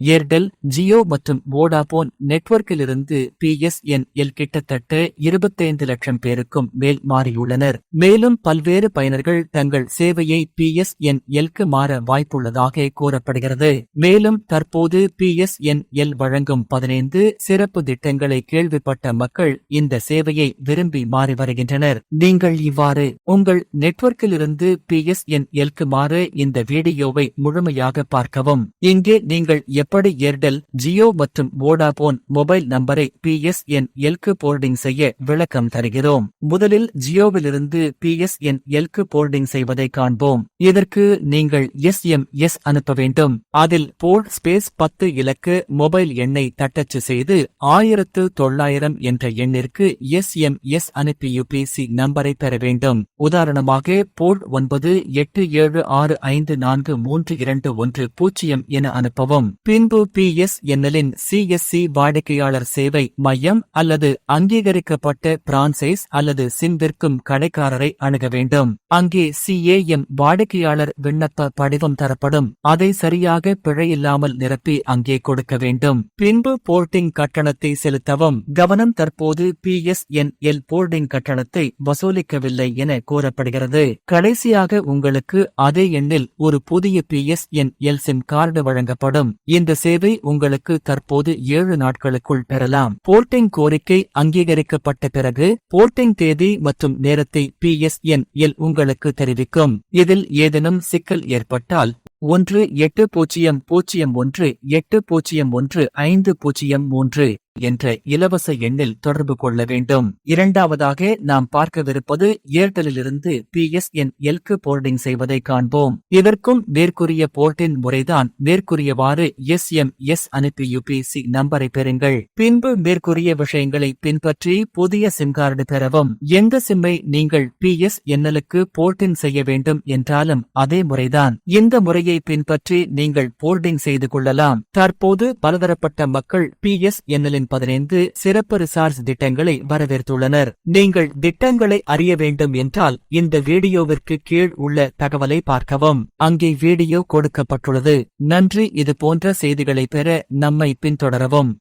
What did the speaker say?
Airtel Jio மற்றும் Vodafone நெட்வொர்க்கிலிருந்து BSNL கிட்டத்தட்ட இருபத்தைந்து லட்சம் பேருக்கும் மேல் மாறியுள்ளனர். மேலும் பல்வேறு பயனர்கள் தங்கள் சேவையை பிஎஸ்என்எல்க்கு மாற வாய்ப்புள்ளதாக கூறப்படுகிறது. மேலும் தற்போது பிஎஸ்என்எல் வழங்கும் பதினைந்து சிறப்பு திட்டங்களை கேள்விப்பட்ட மக்கள் இந்த சேவையை விரும்பி மாறி வருகின்றனர். நீங்கள் இவ்வாறு உங்கள் நெட்வொர்க்கிலிருந்து பிஎஸ்என்எல்க்கு மாற இந்த வீடியோவை முழுமையாக பார்க்கவும். இங்கே நீங்கள் எப்படி ஏர்டெல் ஜியோ மற்றும் வோடாபோன் மொபைல் நம்பரை பிஎஸ்என்எல்க்கு போர்டிங் செய்ய விளக்கம் தருகிறோம். முதலில் ஜியோவிலிருந்து பிஎஸ்என்எல்க்கு போர்டிங் செய்வதை காண்போம். இதற்கு நீங்கள் எஸ்எம்எஸ் அனுப்ப வேண்டும். அதில் போர்ட் ஸ்பேஸ் பத்து இலக்கு மொபைல் எண்ணை தட்டச்சு செய்து ஆயிரத்து தொள்ளாயிரம் என்ற எண்ணிற்கு எஸ்எம்எஸ் அனுப்பி யுபிசி நம்பரை பெற வேண்டும். உதாரணமாக போர்ட் ஒன்பது எட்டு ஏழு ஆறு ஐந்து நான்கு மூன்று இரண்டு ஒன்று பூஜ்ஜியம் என அனுப்பவும். பின்பு பி எஸ் என்னலின் சிஎஸ்சி வாடிக்கையாளர் சேவை மையம் அல்லது அங்கீகரிக்கப்பட்ட பிரான்சைஸ் அல்லது சிம் விற்கும் கடைக்காரரை அணுக வேண்டும். அங்கே சிஏஎம் வாடிக்கையாளர் விண்ணப்ப படிவம் தரப்படும். அதை சரியாக பிழையில்லாமல் நிரப்பி அங்கே கொடுக்க வேண்டும். பின்பு போர்டிங் கட்டணத்தை செலுத்தவும். கவனம் தற்போது B S N L porting கட்டணத்தை வசூலிக்கவில்லை என கூறப்படுகிறது. கடைசியாக உங்களுக்கு அதே எண்ணில் ஒரு புதிய B S N L SIM card வழங்கப்படும். இந்த சேவை உங்களுக்கு தற்போது ஏழு நாட்களுக்குள் பெறலாம். போர்ட்டிங் கோரிக்கை அங்கீகரிக்கப்பட்ட பிறகு போர்ட்டிங் தேதி மற்றும் நேரத்தை பி எஸ் என் எல் உங்களுக்கு தெரிவிக்கும். இதில் ஏதேனும் சிக்கல் ஏற்பட்டால் ஒன்று எட்டு பூஜ்ஜியம் பூஜ்ஜியம் ஒன்று எட்டு பூஜ்ஜியம் ஒன்று ஐந்து பூஜ்ஜியம் மூன்று என்ற இலவச எண்ணில் தொடர்பு கொள்ள வேண்டும். இரண்டாவதாக நாம் பார்க்கவிருப்பது ஏர்டெலிலிருந்து பி எஸ் என் எல்க்கு போர்டிங் செய்வதை காண்போம். இதற்கும் மேற்கூறிய போர்ட்டின் முறைதான் மேற்கூறியவாறு எஸ் எம் எஸ் அனுப்பி யுபிசி நம்பரை பெறுங்கள். பின்பு மேற்கூறிய விஷயங்களை பின்பற்றி புதிய சிம் கார்டு பெறவும். எந்த சிம்மை நீங்கள் பி எஸ் என்எலுக்கு போர்டின் செய்ய வேண்டும் என்றாலும் அதே முறைதான். இந்த முறையை பின்பற்றி நீங்கள் போர்டிங் செய்து கொள்ளலாம். தற்போது பலதரப்பட்ட மக்கள் பி எஸ் என்எலின் பதினைந்து சிறப்பு ரிசார்ட்ஸ் திட்டங்களை வரவேற்றுள்ளனர். நீங்கள் திட்டங்களை அறிய வேண்டும் என்றால் இந்த வீடியோவிற்கு கீழ் உள்ள தகவலை பார்க்கவும். அங்கே வீடியோ கொடுக்கப்பட்டுள்ளது. நன்றி. இது போன்ற செய்திகளை பெற நம்மை பின்தொடரவும்.